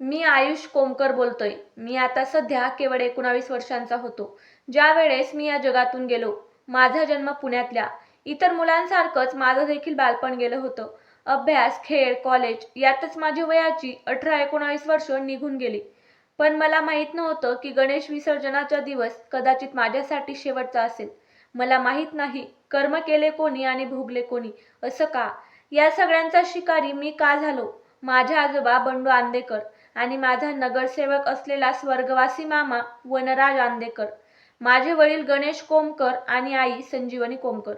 मी आयुष कोमकर बोलतोय. मी आता सध्या केवळ एकोणावीस वर्षांचा होतो. ज्या वेळेस मी या जगातून गेलो माझा जन्म पुण्यातल्या इतर मुलांसारखंच माझं देखील बालपण गेलं होतं. अभ्यास खेळ कॉलेज यातच माझी वयाची अठरा एकोणावीस वर्ष निघून गेली. पण मला माहीत नव्हतं की गणेश विसर्जनाचा दिवस कदाचित माझ्यासाठी शेवटचा असेल. मला माहीत नाही कर्म केले कोणी आणि भोगले कोणी असं का? या सगळ्यांचा शिकारी मी का झालो? माझे आजोबा बंडू आंदेकर आणि माझा नगरसेवक असलेला स्वर्गवासी मामा वनराज आंदेकर. माझे वडील गणेश कोमकर आणि आई संजीवनी कोमकर.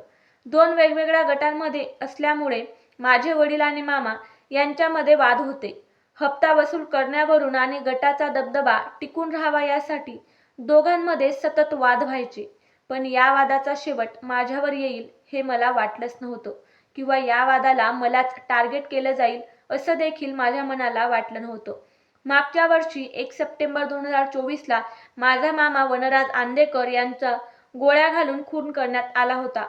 दोन वेगवेगळ्या गटांमध्ये असल्यामुळे माझे वडील आणि मामा यांच्यामध्ये वाद होते. हप्ता वसूल करण्यावरून आणि गटाचा दबदबा टिकून राहावा यासाठी दोघांमध्ये सतत वाद व्हायचे. पण या वादाचा शेवट माझ्यावर येईल हे मला वाटलंच नव्हतं किंवा या वादाला मलाच टार्गेट केलं जाईल असं देखील माझ्या मनाला वाटलं नव्हतं. मागच्या वर्षी एक सप्टेंबर दोन हजार चोवीसला माझा मामा वनराज आंदेकर यांचा गोळ्या घालून खून करण्यात आला होता.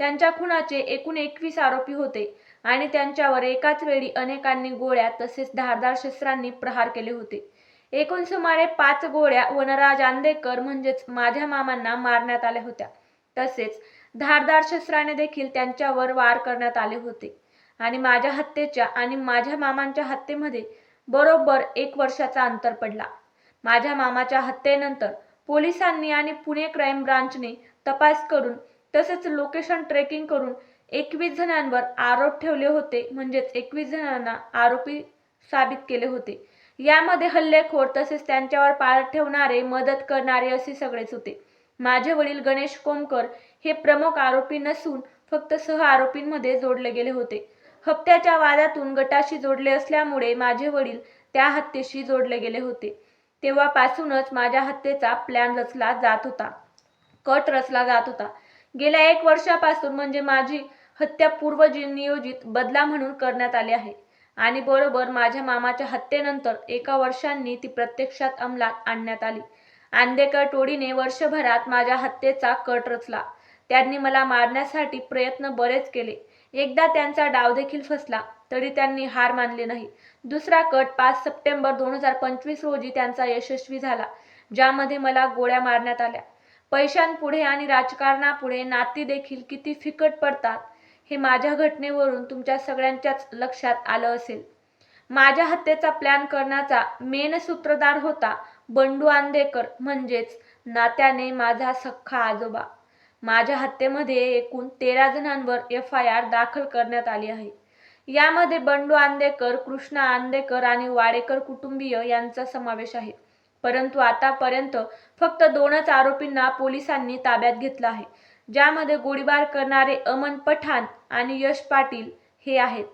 त्यांच्या खुनाचे एकूण एकवीस आरोपी होते आणि त्यांच्यावर एकाच वेळी अनेकांनी गोळ्या तसेच धारदार शस्त्रांनी प्रहार केले होते. एकूण सुमारे पाच गोळ्या वनराज आंदेकर म्हणजेच माझ्या मामांना मारण्यात आल्या होत्या. तसेच धारदार शस्त्राने देखील त्यांच्यावर वार करण्यात आले होते. आणि माझ्या हत्येच्या आणि माझ्या मामांच्या हत्येमध्ये बरोबर एक वर्षाचा अंतर पडला. माझ्या मामाच्या हत्येनंतर पोलिसांनी आणि पुणे क्राईम ब्रांचने तपास करून तसेच लोकेशन ट्रेकिंग करून एकवीस जणांवर आरोप ठेवले होते म्हणजेच एकवीस जणांना आरोपी साबित केले होते. यामध्ये हल्लेखोर तसेच त्यांच्यावर पाळ ठेवणारे मदत करणारे असे सगळेच होते. माझे वडील गणेश कोमकर हे प्रमुख आरोपी नसून फक्त सह आरोपींमध्ये जोडले गेले होते. हप्त्याच्या वादातून गटाशी जोडले असल्यामुळे माझे वडील त्या हत्येशी जोडले गेले होते. तेव्हापासूनच माझ्या हत्येचा प्लॅन रचला जात होता. कट रचला जात होता. गेल्या एक वर्षापासून म्हणजे माझी हत्या पूर्व नियोजित बदला म्हणून करण्यात आली आहे. आणि बरोबर माझ्या मामाच्या हत्येनंतर एका वर्षांनी ती प्रत्यक्षात अंमलात आणण्यात आली. आंदेकर टोळीने वर्षभरात माझ्या हत्येचा कट रचला. त्यांनी मला मारण्यासाठी प्रयत्न बरेच केले. एकदा त्यांचा डाव देखील फसला तरी त्यांनी हार मानली नाही. दुसरा कट पाच सप्टेंबर दोन हजार पंचवीस रोजी त्यांचा यशस्वी झाला ज्यामध्ये मला गोळ्या मारण्यात आल्या. पैशांपुढे आणि राजकारणापुढे नाती देखील किती फिकट पडतात हे माझ्या घटनेवरून तुमच्या सगळ्यांच्याच लक्षात आलं असेल. माझ्या हत्येचा प्लॅन करण्याचा मेन सूत्रधार होता बंडू आंदेकर म्हणजेच नात्याने माझा सख्खा आजोबा. माझ्या हत्येमध्ये एकूण तेरा जणांवर एफ आय आर दाखल करण्यात आली आहे. यामध्ये बंडू आंदेकर कृष्णा आंदेकर आणि वाडेकर कुटुंबीय यांचा समावेश आहे. परंतु आतापर्यंत फक्त दोनच आरोपींना पोलिसांनी ताब्यात घेतलं आहे ज्यामध्ये गोळीबार करणारे अमन पठाण आणि यश पाटील हे आहेत.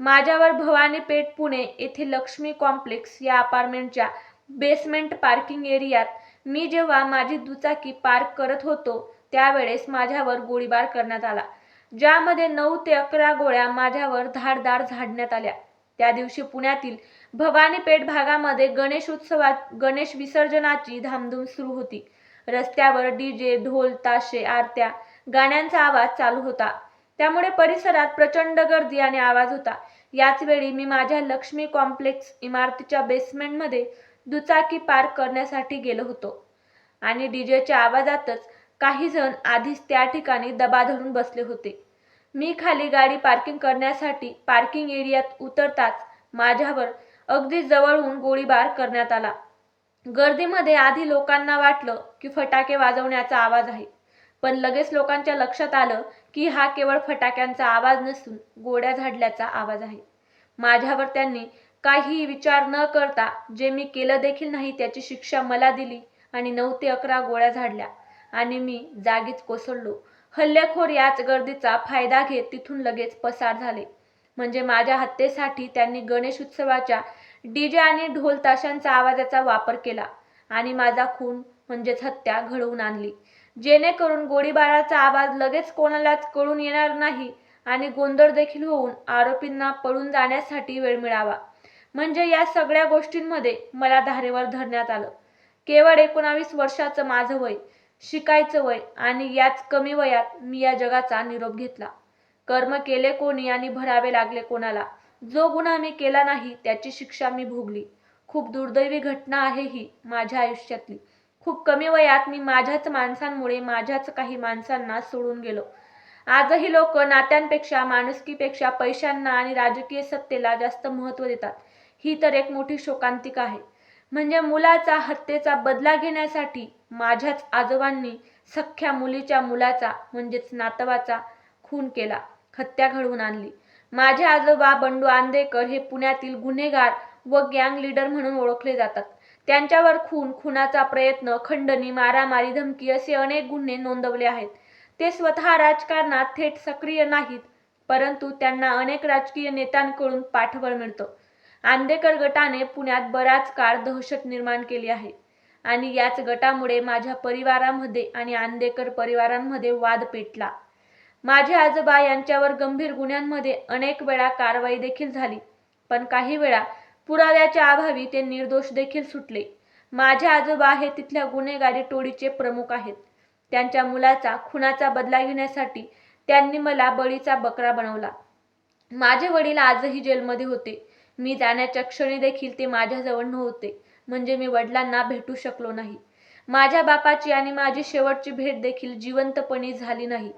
माझ्यावर भवानी पेठ पुणे येथे लक्ष्मी कॉम्प्लेक्स या अपार्टमेंटच्या बेसमेंट पार्किंग एरियात मी जेव्हा माझी दुचाकी पार्क करत होतो त्यावेळेस माझ्यावर गोळीबार करण्यात आला. ज्यामध्ये नऊ ते अकरा गोळ्या माझ्यावर धाडधाड झाडण्यात आल्या. त्या दिवशी पुण्यातील भवानी पेठ भागामध्ये गणेश उत्सवात गणेश विसर्जनाची धामधूम सुरू होती. रस्त्यावर डीजे ढोल ताशे आरत्या गाण्यांचा आवाज चालू होता. त्यामुळे परिसरात प्रचंड गर्दी आणि आवाज होता. याच वेळी मी माझ्या लक्ष्मी कॉम्प्लेक्स इमारतीच्या बेसमेंटमध्ये दुचाकी पार्क करण्यासाठी गेलो होतो. आणि डीजेच्या आवाजातच काही जण आधीच त्या ठिकाणी दबा धरून बसले होते. मी खाली गाडी पार्किंग करण्यासाठी पार्किंग एरियात उतरताच माझ्यावर अगदी जवळून गोळीबार करण्यात आला. गर्दीमध्ये आधी लोकांना वाटलं की फटाके वाजवण्याचा आवाज आहे पण लगेच लोकांच्या लक्षात आलं की हा केवळ फटाक्यांचा आवाज नसून गोळ्या झाडल्याचा आवाज आहे. माझ्यावर त्यांनी काही विचार न करता जे मी केलं देखील नाही त्याची शिक्षा मला दिली आणि नऊ ते अकरा गोळ्या झाडल्या. आणि मी जागीच कोसळलो. हल्लेखोर याच गर्दीचा फायदा घेत तिथून लगेच पसार झाले. म्हणजे माझ्या हत्येसाठी त्यांनी गणेश उत्सवाच्या डीजे आणि ढोल ताशांचा आवाजाचा वापर केला आणि माझा खून म्हणजेच हत्या घडवून आणली. जेणेकरून गोळीबाराचा आवाज लगेच कोणालाच कळून येणार नाही आणि गोंधळ देखील होऊन आरोपींना पळून जाण्यासाठी वेळ मिळावा. म्हणजे या सगळ्या गोष्टींमध्ये मला धारेवर धरण्यात आलं. केवळ एकोणावीस वर्षाचं माझं वय शिकायचं वय आणि याच कमी वयात मी या जगाचा निरोप घेतला. कर्म केले कोणी आणि भरावे लागले कोणाला. जो गुन्हा मी केला नाही त्याची शिक्षा मी भोगली. खूप दुर्दैवी घटना आहे ही माझ्या आयुष्यातली. खूप कमी वयात मी माझ्याच माणसांमुळे माझ्याच काही माणसांना सोडून गेलो. आजही लोक नात्यांपेक्षा माणुसकीपेक्षा पैशांना आणि राजकीय सत्तेला जास्त महत्त्व देतात. ही तर एक मोठी शोकांतिका आहे. म्हणजे मुलाचा हत्येचा बदला घेण्यासाठी माझ्याच आजोबांनी सख्ख्या मुलीच्या मुलाचा म्हणजेच नातवाचा खून केला हत्या घडवून आणली. माझे आजोबा बंडू आंदेकर हे पुण्यातील गुन्हेगार व गँग लीडर म्हणून ओळखले जातात. त्यांच्यावर खून खुनाचा प्रयत्न खंडणी मारामारी धमकी असे अनेक गुन्हे नोंदवले आहेत. ते स्वतः राजकारणात थेट सक्रिय नाहीत परंतु त्यांना अनेक राजकीय नेत्यांकडून पाठबळ मिळतं. आंदेकर गटाने पुण्यात बराच काळ दहशत निर्माण केली आहे. आणि याच गटामुळे माझ्या परिवारामध्ये आणि आंदेकर परिवारांमध्ये वाद पेटला. माझे आजोबा यांच्यावर गंभीर गुन्ह्यांमध्ये अनेक वेळा कारवाई देखील झाली. पण काही वेळा पुराव्याच्या अभावी ते निर्दोष देखील सुटले. माझे आजोबा हे तिथल्या गुन्हेगारी टोळीचे प्रमुख आहेत. त्यांच्या मुलाचा खुनाचा बदला घेण्यासाठी त्यांनी मला बळीचा बकरा बनवला. माझे वडील आजही जेलमध्ये होते. मी जाण्याच्या क्षणी देखील ते माझ्याजवळ नव्हते म्हणजे मी वडिलांना भेटू शकलो नाही. माझ्या बापाची आणि माझी शेवटची भेट देखील जिवंतपणी झाली नाही.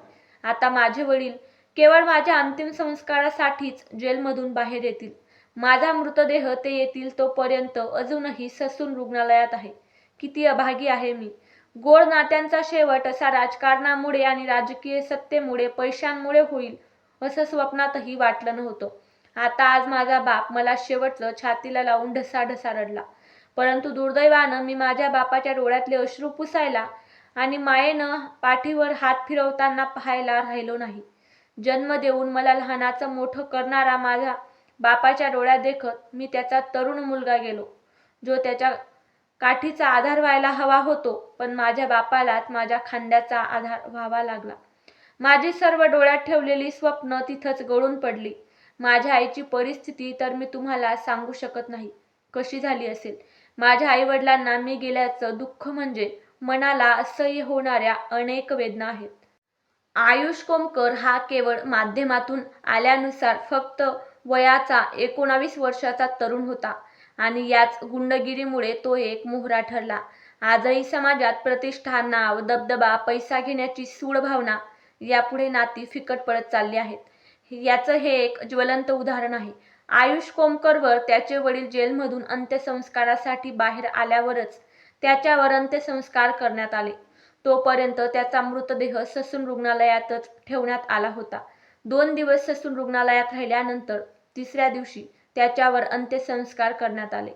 आता माझे वडील केवळ माझ्या अंतिम संस्कारासाठीच जेलमधून बाहेर येतील. माझा मृतदेह ते येतील तोपर्यंत अजूनही ससून रुग्णालयात आहे. किती अभागी आहे मी. गोड नात्यांचा शेवट असा राजकारणामुळे आणि राजकीय सत्तेमुळे पैशांमुळे होईल असं स्वप्नातही वाटलं नव्हतं. आता आज माझा बाप मला शेवटलं छातीला लावून ढसाढसा रडला. परंतु दुर्दैवानं मी माझ्या बापाच्या डोळ्यातले अश्रू पुसायला आणि मायेनं पाठीवर हात फिरवताना पाहायला राहिलो नाही. जन्म देऊन मला लहानाचं मोठं करणारा माझ्या बापाच्या डोळ्यात देखत मी त्याचा तरुण मुलगा गेलो जो त्याच्या काठीचा आधार व्हायला हवा होतो पण माझ्या बापालाच माझ्या खांद्याचा आधार व्हावा लागला. माझी सर्व डोळ्यात ठेवलेली स्वप्न तिथंच गळून पडली. माझ्या आईची परिस्थिती तर मी तुम्हाला सांगू शकत नाही. कशी झाली असेल? माझ्या आईवडिलांना मी गेल्याचं दुःख म्हणजे मनाला असह्य होणाऱ्या अनेक वेदना आहेत. आयुष कोमकर हा केवळ माध्यमातून आल्यानुसार फक्त वयाचा एकोणावीस वर्षाचा तरुण होता आणि याच गुंडगिरीमुळे तो एक मोहरा ठरला. आजही समाजात प्रतिष्ठा नाव दबदबा पैसा घेण्याची सूड भावना यापुढे नाती फिकट पडत चालली आहेत. याचं हे एक ज्वलंत उदाहरण आहे. आयुष कोमकरवर त्याचे वडील जेलमधून अंत्यसंस्कारासाठी बाहेर आल्यावरच त्याच्यावर अंत्यसंस्कार करण्यात आले. तोपर्यंत त्याचा मृतदेह ससून रुग्णालयातच ठेवण्यात आला होता. दोन दिवस ससून रुग्णालयात राहिल्यानंतर तिसऱ्या दिवशी त्याच्यावर अंत्यसंस्कार करण्यात आले.